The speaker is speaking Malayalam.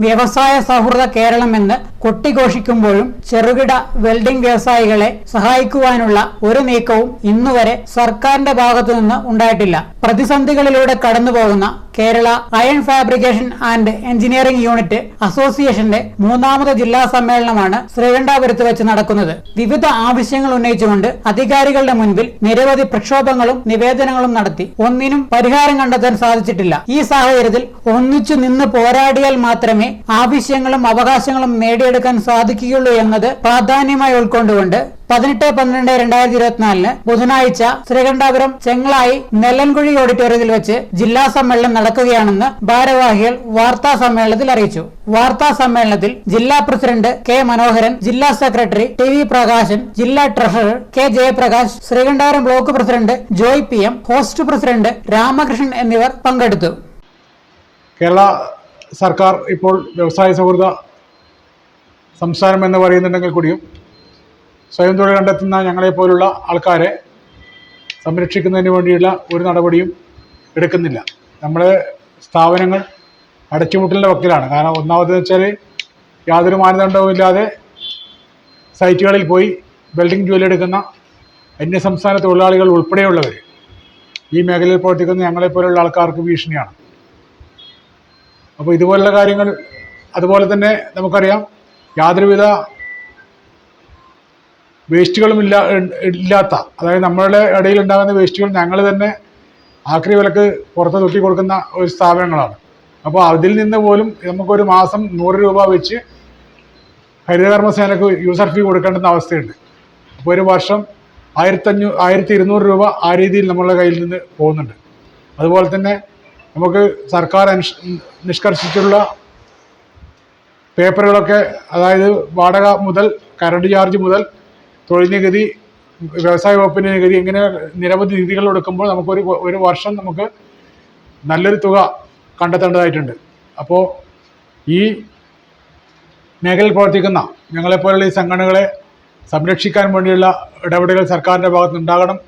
വ്യവസായ സൗഹൃദ കേരളം എന്ന് കൊട്ടിഘോഷിക്കുമ്പോഴും ചെറുകിട വെൽഡിംഗ് വ്യവസായികളെ സഹായിക്കുവാനുള്ള ഒരു നീക്കവും ഇന്നുവരെ സർക്കാരിന്റെ ഭാഗത്തു നിന്ന് ഉണ്ടായിട്ടില്ല. പ്രതിസന്ധികളിലൂടെ കടന്നുപോകുന്ന Kerala iron fabrication and engineering unit അസോസിയേഷന്റെ മൂന്നാമത് ജില്ലാ സമ്മേളനമാണ് ശ്രീകണ്ഠാപുരത്ത് വെച്ച് നടക്കുന്നത്. വിവിധ ആവശ്യങ്ങൾ ഉന്നയിച്ചുകൊണ്ട് അധികാരികളുടെ മുൻപിൽ നിരവധി പ്രക്ഷോഭങ്ങളും നിവേദനങ്ങളും നടത്തി. ഒന്നിനും പരിഹാരം കണ്ടെത്താൻ സാധിച്ചിട്ടില്ല. ഈ സാഹചര്യത്തിൽ ഒന്നിച്ചു നിന്ന് പോരാടിയാൽ മാത്രമേ ആവശ്യങ്ങളും അവകാശങ്ങളും നേടിയെടുക്കാൻ സാധിക്കുകയുള്ളൂ എന്നത് പ്രാധാന്യമായി ഉൾക്കൊണ്ടുകൊണ്ട് പതിനെട്ട് പന്ത്രണ്ട് രണ്ടായിരത്തി ഇരുപത്തിനാലിന് ബുധനാഴ്ച ശ്രീകണ്ഠാപുരം ചെങ്ങളായി നെല്ലൻകുഴി ഓഡിറ്റോറിയത്തിൽ വെച്ച് ജില്ലാ സമ്മേളനം നടക്കുകയാണെന്ന് ഭാരവാഹികൾ വാർത്താ സമ്മേളനത്തിൽ അറിയിച്ചു. വാർത്താ സമ്മേളനത്തിൽ ജില്ലാ പ്രസിഡന്റ് കെ മനോഹരൻ ജില്ലാ സെക്രട്ടറി ടി വി പ്രകാശൻ ജില്ലാ treasurer K Jayaprakash Sreekandapuram block president Joy P M host president Ramakrishnan എന്നിവർ പങ്കെടുത്തു. കേരള സർക്കാർ ഇപ്പോൾ വ്യവസായ സൗഹൃദ സംസ്ഥാനം എന്ന് പറയുന്നുണ്ടെങ്കിൽ കൂടിയും സ്വയം തൊഴിൽ കണ്ടെത്തുന്ന ഞങ്ങളെപ്പോലുള്ള ആൾക്കാരെ സംരക്ഷിക്കുന്നതിന് വേണ്ടിയുള്ള ഒരു നടപടിയും എടുക്കുന്നില്ല. നമ്മുടെ സ്ഥാപനങ്ങൾ അടച്ചുമുട്ടലിന്റെ വക്കിലാണ്. കാരണം ഒന്നാമതെന്ന് വെച്ചാൽ യാതൊരു മാനദണ്ഡവും ഇല്ലാതെ സൈറ്റുകളിൽ പോയി ബിൽഡിംഗ് ജോലി എടുക്കുന്ന അന്യസംസ്ഥാന തൊഴിലാളികൾ ഉൾപ്പെടെയുള്ളവർ ഈ മേഖലയിൽ പ്രവർത്തിക്കുന്ന ഞങ്ങളെപ്പോലുള്ള ആൾക്കാർക്ക് ഭീഷണിയാണ്. അപ്പോൾ ഇതുപോലുള്ള കാര്യങ്ങൾ അതുപോലെ തന്നെ നമുക്കറിയാം. യാതൊരുവിധ വേസ്റ്റുകളും ഇല്ല ഇല്ലാത്ത അതായത് നമ്മളുടെ ഇടയിൽ ഉണ്ടാകുന്ന വേസ്റ്റുകൾ ഞങ്ങൾ തന്നെ ആക്രി വിലക്ക് പുറത്ത് തൊട്ടി കൊടുക്കുന്ന ഒരു സ്ഥാപനങ്ങളാണ്. അപ്പോൾ അതിൽ നിന്ന് പോലും നമുക്കൊരു മാസം നൂറ് രൂപ വെച്ച് ഹരിതകർമ്മസേനക്ക് യൂസർ ഫീ കൊടുക്കേണ്ടുന്ന അവസ്ഥയുണ്ട്. അപ്പോൾ ഒരു വർഷം ആയിരത്തഞ്ഞൂ ആയിരത്തി ഇരുന്നൂറ് രൂപ ആ രീതിയിൽ നമ്മളുടെ കയ്യിൽ നിന്ന് പോകുന്നുണ്ട്. അതുപോലെ തന്നെ നമുക്ക് സർക്കാർ നിഷ്കർഷിച്ചിട്ടുള്ള പേപ്പറുകളൊക്കെ അതായത് വാടക മുതൽ കറണ്ട് ചാർജ് മുതൽ തൊഴിൽ നികുതി വ്യവസായ വകുപ്പിന്റെ നികുതി ഇങ്ങനെ നിരവധി നികുതികൾ എടുക്കുമ്പോൾ നമുക്കൊരു ഒരു വർഷം നമുക്ക് നല്ലൊരു തുക കണ്ടെത്തേണ്ടതായിട്ടുണ്ട്. അപ്പോൾ ഈ മേഖലയിൽ പ്രവർത്തിക്കുന്ന ഞങ്ങളെപ്പോലുള്ള ഈ സംഘടനകളെ സംരക്ഷിക്കാൻ വേണ്ടിയുള്ള ഇടപെടലുകൾ സർക്കാരിന്റെ ഭാഗത്തുനിന്നുണ്ടാകണം.